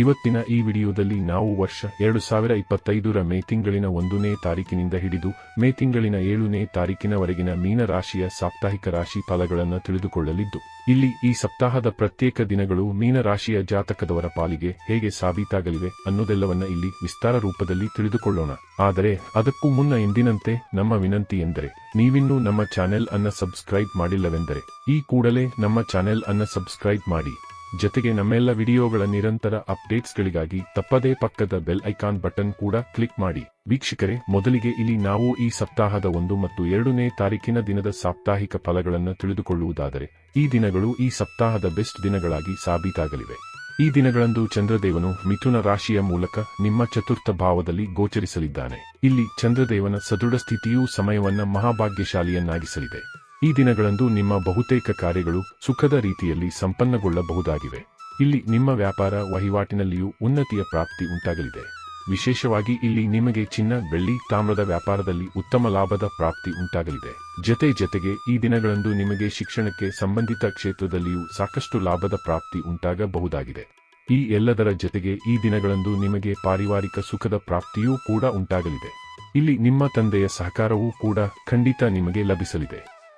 ಇವತ್ತಿನ ಈ ವಿಡಿಯೋದಲ್ಲಿ ನಾವು ವರ್ಷ ಎರಡು ಸಾವಿರ ಇಪ್ಪತ್ತೈದರ ಮೇ ತಿಂಗಳಿನ ಒಂದನೇ ತಾರೀಕಿನಿಂದ ಹಿಡಿದು ಮೇ ತಿಂಗಳಿನ ಏಳನೇ ತಾರೀಕಿನವರೆಗಿನ ಮೀನರಾಶಿಯ ಸಾಪ್ತಾಹಿಕ ರಾಶಿ ಫಲಗಳನ್ನು ತಿಳಿದುಕೊಳ್ಳಲಿದ್ದು, ಇಲ್ಲಿ ಈ ಸಪ್ತಾಹದ ಪ್ರತ್ಯೇಕ ದಿನಗಳು ಮೀನರಾಶಿಯ ಜಾತಕದವರ ಪಾಲಿಗೆ ಹೇಗೆ ಸಾಬೀತಾಗಲಿವೆ ಅನ್ನೋದೆಲ್ಲವನ್ನ ಇಲ್ಲಿ ವಿಸ್ತಾರ ರೂಪದಲ್ಲಿ ತಿಳಿದುಕೊಳ್ಳೋಣ. ಆದರೆ ಅದಕ್ಕೂ ಮುನ್ನ ಎಂದಿನಂತೆ ನಮ್ಮ ವಿನಂತಿ ಎಂದರೆ, ನೀವಿನ್ನೂ ನಮ್ಮ ಚಾನೆಲ್ ಅನ್ನ ಸಬ್ಸ್ಕ್ರೈಬ್ ಮಾಡಿಲ್ಲವೆಂದರೆ, ಈ ಕೂಡಲೇ ನಮ್ಮ ಚಾನೆಲ್ ಅನ್ನ ಸಬ್ಸ್ಕ್ರೈಬ್ ಮಾಡಿ. ಜೊತೆಗೆ ನಮ್ಮೆಲ್ಲ ವಿಡಿಯೋಗಳ ನಿರಂತರ ಅಪ್ಡೇಟ್ಸ್ಗಳಿಗಾಗಿ ತಪ್ಪದೇ ಪಕ್ಕದ ಬೆಲ್ ಐಕಾನ್ ಬಟನ್ ಕೂಡ ಕ್ಲಿಕ್ ಮಾಡಿ. ವೀಕ್ಷಕರೇ, ಮೊದಲಿಗೆ ಇಲ್ಲಿ ನಾವು ಈ ಸಪ್ತಾಹದ ಒಂದು ಮತ್ತು ಎರಡನೇ ತಾರೀಕಿನ ದಿನದ ಸಾಪ್ತಾಹಿಕ ಫಲಗಳನ್ನು ತಿಳಿದುಕೊಳ್ಳುವುದಾದರೆ, ಈ ದಿನಗಳು ಈ ಸಪ್ತಾಹದ ಬೆಸ್ಟ್ ದಿನಗಳಾಗಿ ಸಾಬೀತಾಗಲಿವೆ. ಈ ದಿನಗಳಂದು ಚಂದ್ರದೇವನು ಮಿಥುನ ರಾಶಿಯ ಮೂಲಕ ನಿಮ್ಮ ಚತುರ್ಥ ಭಾವದಲ್ಲಿ ಗೋಚರಿಸಲಿದ್ದಾನೆ. ಇಲ್ಲಿ ಚಂದ್ರದೇವನ ಸದೃಢ ಸ್ಥಿತಿಯೂ ಸಮಯವನ್ನ ಮಹಾಭಾಗ್ಯಶಾಲಿಯನ್ನಾಗಿಸಲಿದೆ. ಈ ದಿನಗಳಂದು ನಿಮ್ಮ ಬಹುತೇಕ ಕಾರ್ಯಗಳು ಸುಖದ ರೀತಿಯಲ್ಲಿ ಸಂಪನ್ನಗೊಳ್ಳಬಹುದಾಗಿವೆ. ಇಲ್ಲಿ ನಿಮ್ಮ ವ್ಯಾಪಾರ ವಹಿವಾಟಿನಲ್ಲಿಯೂ ಉನ್ನತಿಯ ಪ್ರಾಪ್ತಿ ಉಂಟಾಗಲಿದೆ. ವಿಶೇಷವಾಗಿ ಇಲ್ಲಿ ನಿಮಗೆ ಚಿನ್ನ, ಬೆಳ್ಳಿ, ತಾಮ್ರದ ವ್ಯಾಪಾರದಲ್ಲಿ ಉತ್ತಮ ಲಾಭದ ಪ್ರಾಪ್ತಿ ಉಂಟಾಗಲಿದೆ. ಜತೆ ಜತೆಗೆ ಈ ದಿನಗಳಂದು ನಿಮಗೆ ಶಿಕ್ಷಣಕ್ಕೆ ಸಂಬಂಧಿತ ಕ್ಷೇತ್ರದಲ್ಲಿಯೂ ಸಾಕಷ್ಟು ಲಾಭದ ಪ್ರಾಪ್ತಿ ಉಂಟಾಗಬಹುದಾಗಿದೆ. ಈ ಎಲ್ಲದರ ಜತೆಗೆ ಈ ದಿನಗಳಂದು ನಿಮಗೆ ಪಾರಿವಾರಿಕ ಸುಖದ ಪ್ರಾಪ್ತಿಯೂ ಕೂಡ ಉಂಟಾಗಲಿದೆ. ಇಲ್ಲಿ ನಿಮ್ಮ ತಂದೆಯ ಸಹಕಾರವೂ ಕೂಡ ಖಂಡಿತ ನಿಮಗೆ ಲಭಿಸಲಿದೆ.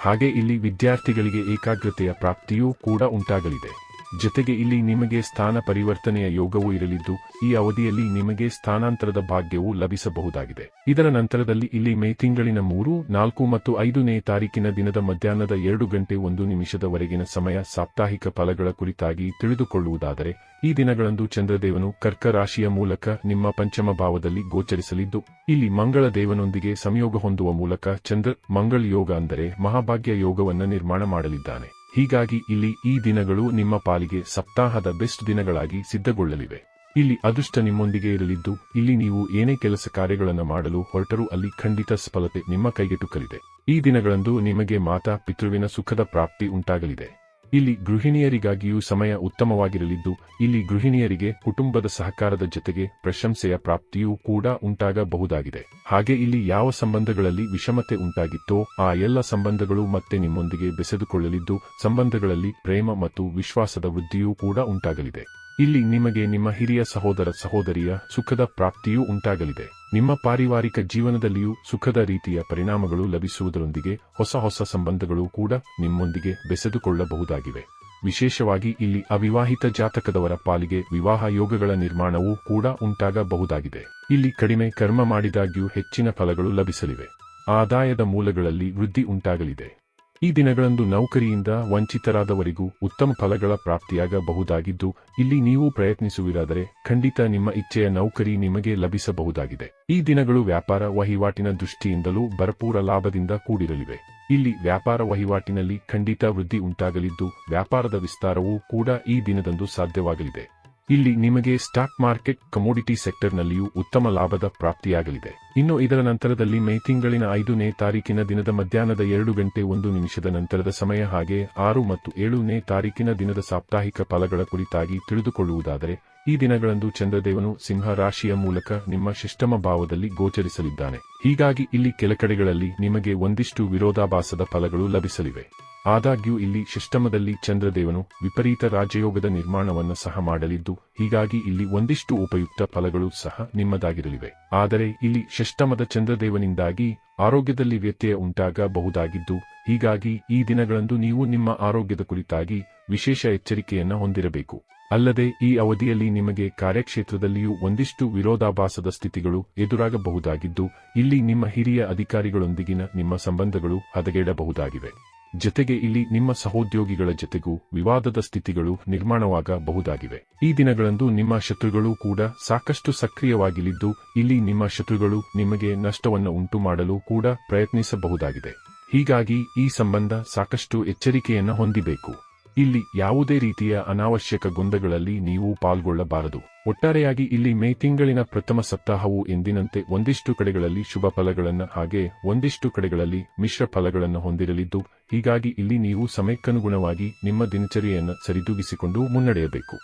ಹಾಗೆ ಇಲ್ಲಿ ವಿದ್ಯಾರ್ಥಿಗಳಿಗೆ ಏಕಾಗ್ರತೆಯ ಪ್ರಾಪ್ತಿಯೂ ಕೂಡ ಉಂಟಾಗಲಿದೆ. ಜೊತೆಗೆ ಇಲ್ಲಿ ನಿಮಗೆ ಸ್ಥಾನ ಪರಿವರ್ತನೆಯ ಯೋಗವೂ ಇರಲಿದ್ದು, ಈ ಅವಧಿಯಲ್ಲಿ ನಿಮಗೆ ಸ್ಥಾನಾಂತರದ ಭಾಗ್ಯವೂ ಲಭಿಸಬಹುದಾಗಿದೆ. ಇದರ ನಂತರದಲ್ಲಿ ಇಲ್ಲಿ ಮೇ ತಿಂಗಳಿನ ಮೂರು, ನಾಲ್ಕು ಮತ್ತು ಐದನೇ ತಾರೀಕಿನ ದಿನದ ಮಧ್ಯಾಹ್ನದ ಎರಡು ಗಂಟೆ ಒಂದು ನಿಮಿಷದವರೆಗಿನ ಸಮಯ ಸಾಪ್ತಾಹಿಕ ಫಲಗಳ ಕುರಿತಾಗಿ ತಿಳಿದುಕೊಳ್ಳುವುದಾದರೆ, ಈ ದಿನಗಳಂದು ಚಂದ್ರದೇವನು ಕರ್ಕ ರಾಶಿಯ ಮೂಲಕ ನಿಮ್ಮ ಪಂಚಮ ಭಾವದಲ್ಲಿ ಗೋಚರಿಸಲಿದ್ದು, ಇಲ್ಲಿ ಮಂಗಳ ದೇವನೊಂದಿಗೆ ಸಂಯೋಗ ಹೊಂದುವ ಮೂಲಕ ಚಂದ್ರ ಮಂಗಳ ಯೋಗ ಅಂದರೆ ಮಹಾಭಾಗ್ಯ ಯೋಗವನ್ನು ನಿರ್ಮಾಣ ಮಾಡಲಿದ್ದಾನೆ. ಹೀಗಾಗಿ ಇಲ್ಲಿ ಈ ದಿನಗಳು ನಿಮ್ಮ ಪಾಲಿಗೆ ಸಪ್ತಾಹದ ಬೆಸ್ಟ್ ದಿನಗಳಾಗಿ ಸಿದ್ಧಗೊಳ್ಳಲಿವೆ. ಇಲ್ಲಿ ಅದೃಷ್ಟ ನಿಮ್ಮೊಂದಿಗೆ ಇರಲಿದ್ದು, ಇಲ್ಲಿ ನೀವು ಏನೇ ಕೆಲಸ ಕಾರ್ಯಗಳನ್ನು ಮಾಡಲು ಹೊರಟರೂ ಅಲ್ಲಿ ಖಂಡಿತ ಸಫಲತೆ ನಿಮ್ಮ ಕೈಗೆಟುಕಲಿದೆ. ಈ ದಿನಗಳಂದು ನಿಮಗೆ ಮಾತಾ, ಪಿತೃವಿನ ಸುಖದ ಪ್ರಾಪ್ತಿ ಉಂಟಾಗಲಿದೆ. ಇಲ್ಲಿ ಗೃಹಿಣಿಯರಿಗಾಗಿಯೂ ಸಮಯ ಉತ್ತಮವಾಗಿರಲಿದ್ದು, ಇಲ್ಲಿ ಗೃಹಿಣಿಯರಿಗೆ ಕುಟುಂಬದ ಸಹಕಾರದ ಜೊತೆಗೆ ಪ್ರಶಂಸೆಯ ಪ್ರಾಪ್ತಿಯೂ ಕೂಡ ಉಂಟಾಗಬಹುದಾಗಿದೆ. ಹಾಗೆ ಇಲ್ಲಿ ಯಾವ ಸಂಬಂಧಗಳಲ್ಲಿ ವಿಷಮತೆ ಉಂಟಾಗಿತ್ತೋ, ಆ ಎಲ್ಲ ಸಂಬಂಧಗಳು ಮತ್ತೆ ನಿಮ್ಮೊಂದಿಗೆ ಬೆಸೆದುಕೊಳ್ಳಲಿದ್ದು, ಸಂಬಂಧಗಳಲ್ಲಿ ಪ್ರೇಮ ಮತ್ತು ವಿಶ್ವಾಸದ ವೃದ್ಧಿಯೂ ಕೂಡ ಉಂಟಾಗಲಿದೆ. ಇಲ್ಲಿ ನಿಮಗೆ ನಿಮ್ಮ ಹಿರಿಯ ಸಹೋದರ ಸಹೋದರಿಯ ಸುಖದ ಪ್ರಾಪ್ತಿಯೂ ಉಂಟಾಗಲಿದೆ. ನಿಮ್ಮ ಪಾರಿವಾರಿಕ ಜೀವನದಲ್ಲಿಯೂ ಸುಖದ ರೀತಿಯ ಪರಿಣಾಮಗಳು ಲಭಿಸುವುದರೊಂದಿಗೆ ಹೊಸ ಹೊಸ ಸಂಬಂಧಗಳು ಕೂಡ ನಿಮ್ಮೊಂದಿಗೆ ಬೆಸೆದುಕೊಳ್ಳಬಹುದಾಗಿವೆ. ವಿಶೇಷವಾಗಿ ಇಲ್ಲಿ ಅವಿವಾಹಿತ ಜಾತಕದವರ ಪಾಲಿಗೆ ವಿವಾಹ ಯೋಗಗಳ ನಿರ್ಮಾಣವೂ ಕೂಡ ಉಂಟಾಗಬಹುದಾಗಿದೆ. ಇಲ್ಲಿ ಕಡಿಮೆ ಕರ್ಮ ಮಾಡಿದಾಗ್ಯೂ ಹೆಚ್ಚಿನ ಫಲಗಳು ಲಭಿಸಲಿವೆ. ಆದಾಯದ ಮೂಲಗಳಲ್ಲಿ ವೃದ್ಧಿ ಉಂಟಾಗಲಿದೆ. ಈ ದಿನಗಳಂದು ನೌಕರಿಯಿಂದ ವಂಚಿತರಾದವರಿಗೂ ಉತ್ತಮ ಫಲಗಳ ಪ್ರಾಪ್ತಿಯಾಗಬಹುದಾಗಿದ್ದು, ಇಲ್ಲಿ ನೀವು ಪ್ರಯತ್ನಿಸುವಿರಾದರೆ ಖಂಡಿತ ನಿಮ್ಮ ಇಚ್ಛೆಯ ನೌಕರಿ ನಿಮಗೆ ಲಭಿಸಬಹುದಾಗಿದೆ. ಈ ದಿನಗಳು ವ್ಯಾಪಾರ ವಹಿವಾಟಿನ ದೃಷ್ಟಿಯಿಂದಲೂ ಭರಪೂರ ಲಾಭದಿಂದ ಕೂಡಿರಲಿವೆ. ಇಲ್ಲಿ ವ್ಯಾಪಾರ ವಹಿವಾಟಿನಲ್ಲಿ ಖಂಡಿತ ವೃದ್ಧಿ ಉಂಟಾಗಲಿದ್ದು, ವ್ಯಾಪಾರದ ವಿಸ್ತಾರವೂ ಕೂಡ ಈ ದಿನದಂದು ಸಾಧ್ಯವಾಗಲಿದೆ. ಇಲ್ಲಿ ನಿಮಗೆ ಸ್ಟಾಕ್ ಮಾರ್ಕೆಟ್ ಕಮೋಡಿಟಿ ಸೆಕ್ಟರ್ನಲ್ಲಿಯೂ ಉತ್ತಮ ಲಾಭದ ಪ್ರಾಪ್ತಿಯಾಗಲಿದೆ. ಇನ್ನು ಇದರ ನಂತರದಲ್ಲಿ ಮೇ ತಿಂಗಳಿನ ಐದನೇ ತಾರೀಕಿನ ದಿನದ ಮಧ್ಯಾಹ್ನದ ಎರಡು ಗಂಟೆ ಒಂದು ನಿಮಿಷದ ನಂತರದ ಸಮಯ ಹಾಗೆ ಆರು ಮತ್ತು ಏಳನೇ ತಾರೀಕಿನ ದಿನದ ಸಾಪ್ತಾಹಿಕ ಫಲಗಳ ಕುರಿತಾಗಿ ತಿಳಿದುಕೊಳ್ಳುವುದಾದರೆ, ಈ ದಿನಗಳಂದು ಚಂದ್ರದೇವನು ಸಿಂಹ ರಾಶಿಯ ಮೂಲಕ ನಿಮ್ಮ ಶಿಷ್ಟಮ ಭಾವದಲ್ಲಿ ಗೋಚರಿಸಲಿದ್ದಾನೆ. ಹೀಗಾಗಿ ಇಲ್ಲಿ ಕೆಲ ಕಡೆಗಳಲ್ಲಿ ನಿಮಗೆ ಒಂದಿಷ್ಟು ವಿರೋಧಾಭಾಸದ ಫಲಗಳು ಲಭಿಸಲಿವೆ. ಆದಾಗ್ಯೂ ಇಲ್ಲಿ ಶಿಷ್ಟಮದಲ್ಲಿ ಚಂದ್ರದೇವನು ವಿಪರೀತ ರಾಜಯೋಗದ ನಿರ್ಮಾಣವನ್ನು ಸಹ ಮಾಡಲಿದ್ದು, ಹೀಗಾಗಿ ಇಲ್ಲಿ ಒಂದಿಷ್ಟು ಉಪಯುಕ್ತ ಫಲಗಳು ಸಹ ನಿಮ್ಮದಾಗಿರಲಿವೆ. ಆದರೆ ಇಲ್ಲಿ ಷಷ್ಟಮದ ಚಂದ್ರದೇವನಿಂದಾಗಿ ಆರೋಗ್ಯದಲ್ಲಿ ವ್ಯತ್ಯಯ ಉಂಟಾಗಬಹುದಾಗಿದ್ದು, ಹೀಗಾಗಿ ಈ ದಿನಗಳಂದು ನೀವು ನಿಮ್ಮ ಆರೋಗ್ಯದ ಕುರಿತಾಗಿ ವಿಶೇಷ ಎಚ್ಚರಿಕೆಯನ್ನು ಹೊಂದಿರಬೇಕು. ಅಲ್ಲದೆ ಈ ಅವಧಿಯಲ್ಲಿ ನಿಮಗೆ ಕಾರ್ಯಕ್ಷೇತ್ರದಲ್ಲಿಯೂ ಒಂದಿಷ್ಟು ವಿರೋಧಾಭಾಸದ ಸ್ಥಿತಿಗಳು ಎದುರಾಗಬಹುದಾಗಿದ್ದು, ಇಲ್ಲಿ ನಿಮ್ಮ ಹಿರಿಯ ಅಧಿಕಾರಿಗಳೊಂದಿಗಿನ ನಿಮ್ಮ ಸಂಬಂಧಗಳು ಹದಗೆಡಬಹುದಾಗಿವೆ. ಜತೆಗೆ ಇಲ್ಲಿ ನಿಮ್ಮ ಸಹೋದ್ಯೋಗಿಗಳ ಜತೆಗೂ ವಿವಾದದ ಸ್ಥಿತಿಗಳು ನಿರ್ಮಾಣವಾಗಬಹುದಾಗಿವೆ. ಈ ದಿನಗಳಂದು ನಿಮ್ಮ ಶತ್ರುಗಳು ಕೂಡ ಸಾಕಷ್ಟು ಸಕ್ರಿಯವಾಗಿಲಿದ್ದು, ಇಲ್ಲಿ ನಿಮ್ಮ ಶತ್ರುಗಳು ನಿಮಗೆ ನಷ್ಟವನ್ನು ಉಂಟು ಮಾಡಲು ಕೂಡ ಪ್ರಯತ್ನಿಸಬಹುದಾಗಿದೆ. ಹೀಗಾಗಿ ಈ ಸಂಬಂಧ ಸಾಕಷ್ಟು ಎಚ್ಚರಿಕೆಯನ್ನು ಹೊಂದಿಬೇಕು. ಇಲ್ಲಿ ಯಾವುದೇ ರೀತಿಯ ಅನಾವಶ್ಯಕ ಗೊಂದಗಳಲ್ಲಿ ನೀವು ಪಾಲ್ಗೊಳ್ಳಬಾರದು. ಒಟ್ಟಾರೆಯಾಗಿ ಇಲ್ಲಿ ಮೇ ತಿಂಗಳಿನ ಪ್ರಥಮ ಸಪ್ತಾಹವು ಎಂದಿನಂತೆ ಒಂದಿಷ್ಟು ಕಡೆಗಳಲ್ಲಿ ಶುಭ ಫಲಗಳನ್ನು ಹಾಗೆ ಒಂದಿಷ್ಟು ಕಡೆಗಳಲ್ಲಿ ಮಿಶ್ರ ಫಲಗಳನ್ನು ಹೊಂದಿರಲಿದ್ದು, ಹೀಗಾಗಿ ಇಲ್ಲಿ ನೀವು ಸಮಯಕ್ಕನುಗುಣವಾಗಿ ನಿಮ್ಮ ದಿನಚರಿಯನ್ನು ಸರಿದೂಗಿಸಿಕೊಂಡು ಮುನ್ನಡೆಯಬೇಕು.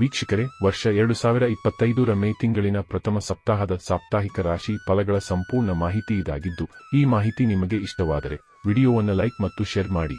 ವೀಕ್ಷಕರೇ, ವರ್ಷ ಎರಡು ಸಾವಿರ ಇಪ್ಪತ್ತೈದರ ಮೇ ತಿಂಗಳಿನ ಪ್ರಥಮ ಸಪ್ತಾಹದ ಸಾಪ್ತಾಹಿಕ ರಾಶಿ ಫಲಗಳ ಸಂಪೂರ್ಣ ಮಾಹಿತಿ ಇದಾಗಿದ್ದು, ಈ ಮಾಹಿತಿ ನಿಮಗೆ ಇಷ್ಟವಾದರೆ ವಿಡಿಯೋವನ್ನು ಲೈಕ್ ಮತ್ತು ಶೇರ್ ಮಾಡಿ.